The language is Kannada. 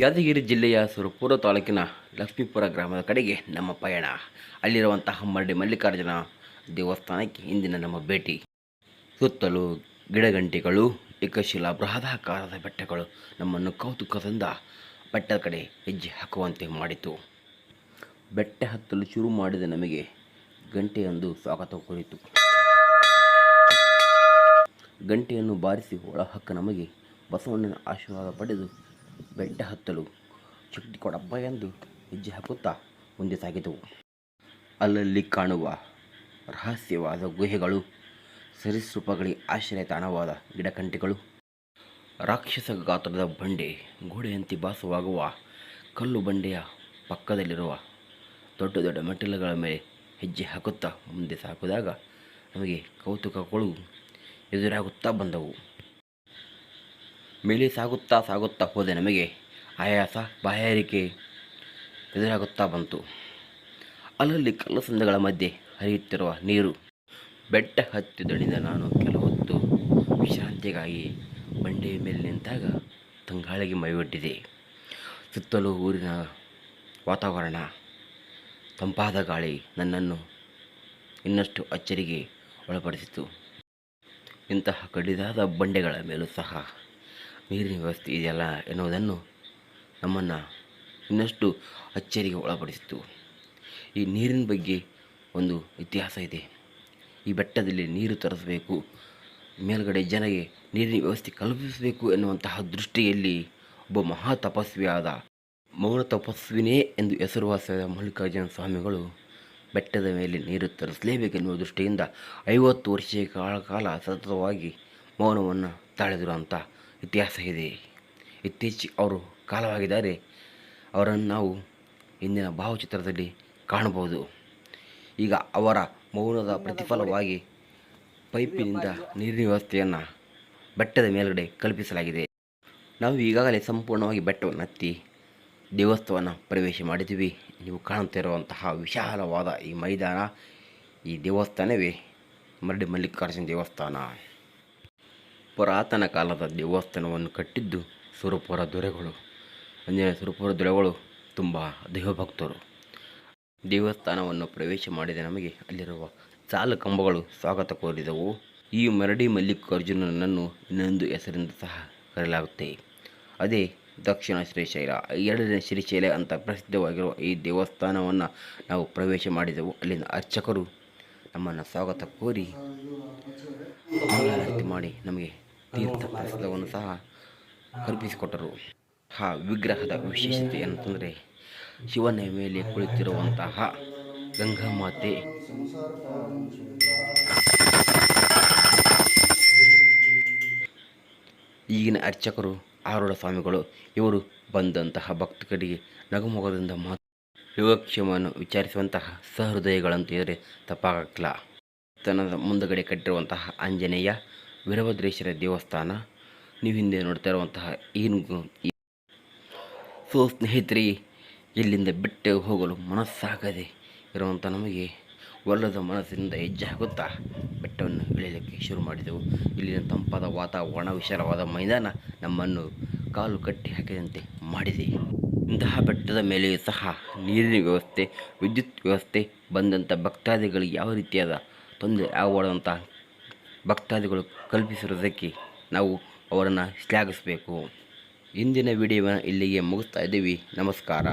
ಯಾದಗಿರಿ ಜಿಲ್ಲೆಯ ಸುರಪುರ ತಾಲೂಕಿನ ಲಕ್ಷ್ಮೀಪುರ ಗ್ರಾಮದ ಕಡೆಗೆ ನಮ್ಮ ಪಯಣ. ಅಲ್ಲಿರುವಂತಹ ಮರಡಿ ಮಲ್ಲಿಕಾರ್ಜುನ ದೇವಸ್ಥಾನಕ್ಕೆ ಇಂದಿನ ನಮ್ಮ ಭೇಟಿ. ಸುತ್ತಲೂ ಗಿಡಗಂಟಿಗಳು, ಏಕಶಿಲಾ ಬೃಹದಾಕಾರದ ಬೆಟ್ಟಗಳು ನಮ್ಮನ್ನು ಕೌತುಕದಿಂದ ಬೆಟ್ಟದ ಕಡೆ ಹೆಜ್ಜೆ ಹಾಕುವಂತೆ ಮಾಡಿತು. ಬೆಟ್ಟ ಹತ್ತಲು ಶುರು ಮಾಡಿದ ನಮಗೆ ಗಂಟೆಯೊಂದು ಸ್ವಾಗತ ಕೋರಿತು. ಗಂಟೆಯನ್ನು ಬಾರಿಸಿ ಒಳಹಕ್ಕ ನಮಗೆ ಬಸವಣ್ಣನ ಆಶೀರ್ವಾದ ಪಡೆದು ಬೆಟ್ಟ ಹತ್ತಲು ಚುಟ್ಟಿ ಕೊಡಪ್ಪ ಎಂದು ಹೆಜ್ಜೆ ಹಾಕುತ್ತಾ ಮುಂದೆ ಸಾಗಿದವು. ಅಲ್ಲಲ್ಲಿ ಕಾಣುವ ರಹಸ್ಯವಾದ ಗುಹೆಗಳು ಸರೀಸೃಪಗಳಿಗೆ ಆಶ್ರಯ ತಾಣವಾದ ಗಿಡಕಂಟಿಗಳು, ರಾಕ್ಷಸ ಗಾತ್ರದ ಬಂಡೆ, ಗೋಡೆಯಂತೆ ಭಾಸವಾಗುವ ಕಲ್ಲು ಬಂಡೆಯ ಪಕ್ಕದಲ್ಲಿರುವ ದೊಡ್ಡ ದೊಡ್ಡ ಮೆಟ್ಟಿಲುಗಳ ಮೇಲೆ ಹೆಜ್ಜೆ ಹಾಕುತ್ತಾ ಮುಂದೆ ಸಾಕಿದಾಗ ನಮಗೆ ಕೌತುಕಗಳು ಎದುರಾಗುತ್ತಾ ಬಂದವು. ಮೇಲೆ ಸಾಗುತ್ತಾ ಸಾಗುತ್ತಾ ಹೋದೆ ನಮಗೆ ಆಯಾಸ ಬಾಯಾರಿಕೆ ಎದುರಾಗುತ್ತಾ ಬಂತು. ಅಲ್ಲಲ್ಲಿ ಕಲ್ಲಸಂದಗಳ ಮಧ್ಯೆ ಹರಿಯುತ್ತಿರುವ ನೀರು ಬೆಟ್ಟ ಹತ್ತಿ ದಣಿದ ನಾನು ಕೆಲ ಹೊತ್ತು ವಿಶ್ರಾಂತಿಗಾಗಿ ಬಂಡೆಯ ಮೇಲೆ ನಿಂತಾಗ ತಂಗಾಳಿಗೆ ಮೈಗೊಟ್ಟಿದೆ ಸುತ್ತಲೂ ಊರಿನ ವಾತಾವರಣ ತಂಪಾದ ಗಾಳಿ ನನ್ನನ್ನು ಇನ್ನಷ್ಟು ಅಚ್ಚರಿಗೆ ಒಳಪಡಿಸಿತು. ಇಂತಹ ಕಡಿದಾದ ಬಂಡೆಗಳ ಮೇಲೂ ಸಹ ನೀರಿನ ವ್ಯವಸ್ಥೆ ಇದೆಯಲ್ಲ ಎನ್ನುವುದನ್ನು ನಮ್ಮನ್ನು ಇನ್ನಷ್ಟು ಅಚ್ಚರಿಗೆ ಒಳಪಡಿಸಿತು ಈ ನೀರಿನ ಬಗ್ಗೆ ಒಂದು ಇತಿಹಾಸ ಇದೆ. ಈ ಬೆಟ್ಟದಲ್ಲಿ ನೀರು ತರಿಸಬೇಕು, ಮೇಲ್ಗಡೆ ಜನಗೆ ನೀರಿನ ವ್ಯವಸ್ಥೆ ಕಲ್ಪಿಸಬೇಕು ಎನ್ನುವಂತಹ ದೃಷ್ಟಿಯಲ್ಲಿ ಒಬ್ಬ ಮಹಾ ತಪಸ್ವಿಯಾದ ಮೌನ ತಪಸ್ವಿನೇ ಎಂದು ಹೆಸರುವಾಸಿಯಾದ ಮಲ್ಲಿಕಾರ್ಜುನ ಸ್ವಾಮಿಗಳು ಬೆಟ್ಟದ ಮೇಲೆ ನೀರು ತರಿಸಲೇಬೇಕೆನ್ನುವ ದೃಷ್ಟಿಯಿಂದ ಐವತ್ತು ವರ್ಷಗಳ ಕಾಲ ಸತತವಾಗಿ ಮೌನವನ್ನು ತಾಳಿದರು ಅಂತ ಇತಿಹಾಸ ಇದೆ. ಇತ್ತೀಚೆಗೆ ಅವರು ಕಾಲವಾಗಿದ್ದಾರೆ ಅವರನ್ನು ನಾವು ಇಂದಿನ ಭಾವಚಿತ್ರದಲ್ಲಿ ಕಾಣಬಹುದು. ಈಗ ಅವರ ಮೌನದ ಪ್ರತಿಫಲವಾಗಿ ಪೈಪಿನಿಂದ ನೀರಿನ ವ್ಯವಸ್ಥೆಯನ್ನು ಬೆಟ್ಟದ ಮೇಲುಗಡೆ ಕಲ್ಪಿಸಲಾಗಿದೆ. ನಾವು ಈಗಾಗಲೇ ಸಂಪೂರ್ಣವಾಗಿ ಬೆಟ್ಟವನ್ನು ಹತ್ತಿ ದೇವಸ್ಥಾನ ಪ್ರವೇಶ ಮಾಡಿದ್ದೀವಿ. ನೀವು ಕಾಣುತ್ತಿರುವಂತಹ ವಿಶಾಲವಾದ ಈ ಮೈದಾನ, ಈ ದೇವಸ್ಥಾನವೇ ಮರಡಿ ಮಲ್ಲಿಕಾರ್ಜುನ ದೇವಸ್ಥಾನ. ಪುರಾತನ ಕಾಲದ ದೇವಸ್ಥಾನವನ್ನು ಕಟ್ಟಿದ್ದು ಸುರಪುರ ದೊರೆಗಳು. ಅಂದರೆ ಸುರಪುರ ದೊರೆಗಳು ತುಂಬ ದೇವಭಕ್ತರು. ದೇವಸ್ಥಾನವನ್ನು ಪ್ರವೇಶ ಮಾಡಿದ ನಮಗೆ ಅಲ್ಲಿರುವ ಸಾಲು ಕಂಬಗಳು ಸ್ವಾಗತ ಕೋರಿದವು. ಈ ಮರಡಿ ಮಲ್ಲಿಕಾರ್ಜುನನನ್ನು ಇನ್ನೊಂದು ಹೆಸರಿಂದ ಸಹ ಕರೆಯಲಾಗುತ್ತೆ. ಅದೇ ದಕ್ಷಿಣ ಶ್ರೀಶೈಲ, ಎರಡನೇ ಶ್ರೀಶೈಲ ಅಂತ ಪ್ರಸಿದ್ಧವಾಗಿರುವ ಈ ದೇವಸ್ಥಾನವನ್ನು ನಾವು ಪ್ರವೇಶ ಮಾಡಿದೆವು. ಅಲ್ಲಿನ ಅರ್ಚಕರು ನಮ್ಮನ್ನು ಸ್ವಾಗತ ಕೋರಿ ಮಾಡಿ ನಮಗೆ ತೀರ್ಥ ಪ್ರಸಾದವನ್ನು ಸಹ ಕಲ್ಪಿಸಿಕೊಟ್ಟರು ಆ ವಿಗ್ರಹದ ವಿಶೇಷತೆ ಅಂತಂದರೆ ಶಿವನ ಮೇಲೆ ಕುಳಿತಿರುವಂತಹ ಗಂಗಾಮಾತೆ. ಈಗಿನ ಅರ್ಚಕರು ಆರೋಡ ಸ್ವಾಮಿಗಳು ಇವರು ಬಂದಂತಹ ಭಕ್ತರಿಗೆ ನಗುಮೊಗದಿಂದ ಮಾತು ಯೋಗಕ್ಷೇಮವನ್ನು ವಿಚಾರಿಸುವಂತಹ ಸಹೃದಯಗಳಂತಿದ್ದರೆ ತಪ್ಪಾಗಕ್ಕಿಲ್ಲ. ತನ್ನ ಮುಂದಗಡೆ ಕಟ್ಟಿರುವಂತಹ ಆಂಜನೇಯ ವೀರಭದ್ರೇಶ್ವರ ದೇವಸ್ಥಾನ. ನೀವು ಹಿಂದೆ ನೋಡ್ತಾ ಇರುವಂತಹ ಏನು ಸೊ ಸ್ನೇಹಿತರೆ, ಇಲ್ಲಿಂದ ಬಿಟ್ಟು ಹೋಗಲು ಮನಸ್ಸಾಗದೆ ಇರುವಂಥ ನಮಗೆ ಒಲ್ಲದ ಮನಸ್ಸಿನಿಂದ ಹೆಜ್ಜೆ ಹಾಕುತ್ತಾ ಬೆಟ್ಟವನ್ನು ಇಳಿಯಲಿಕ್ಕೆ ಶುರು ಮಾಡಿದೆವು. ಇಲ್ಲಿನ ತಂಪಾದ ವಾತಾವರಣ, ವಿಶಾಲವಾದ ಮೈದಾನ ನಮ್ಮನ್ನು ಕಾಲು ಕಟ್ಟಿ ಹಾಕಿದಂತೆ ಮಾಡಿದೆ. ಇಂತಹ ಬೆಟ್ಟದ ಮೇಲೆಯೂ ಸಹ ನೀರಿನ ವ್ಯವಸ್ಥೆ, ವಿದ್ಯುತ್ ವ್ಯವಸ್ಥೆ ಬಂದಂಥ ಭಕ್ತಾದಿಗಳಿಗೆ ಯಾವ ರೀತಿಯಾದ ತೊಂದರೆ ಆಗಬಾರ್ದಂಥ ಭಕ್ತಾದಿಗಳು ಕಲ್ಪಿಸಿರೋದಕ್ಕೆ ನಾವು ಅವರನ್ನು ಶ್ಲಾಘಿಸಬೇಕು. ಇಂದಿನ ವಿಡಿಯೋವನ್ನು ಇಲ್ಲಿಗೆ ಮುಗಿಸ್ತಾ ಇದ್ದೀವಿ. ನಮಸ್ಕಾರ.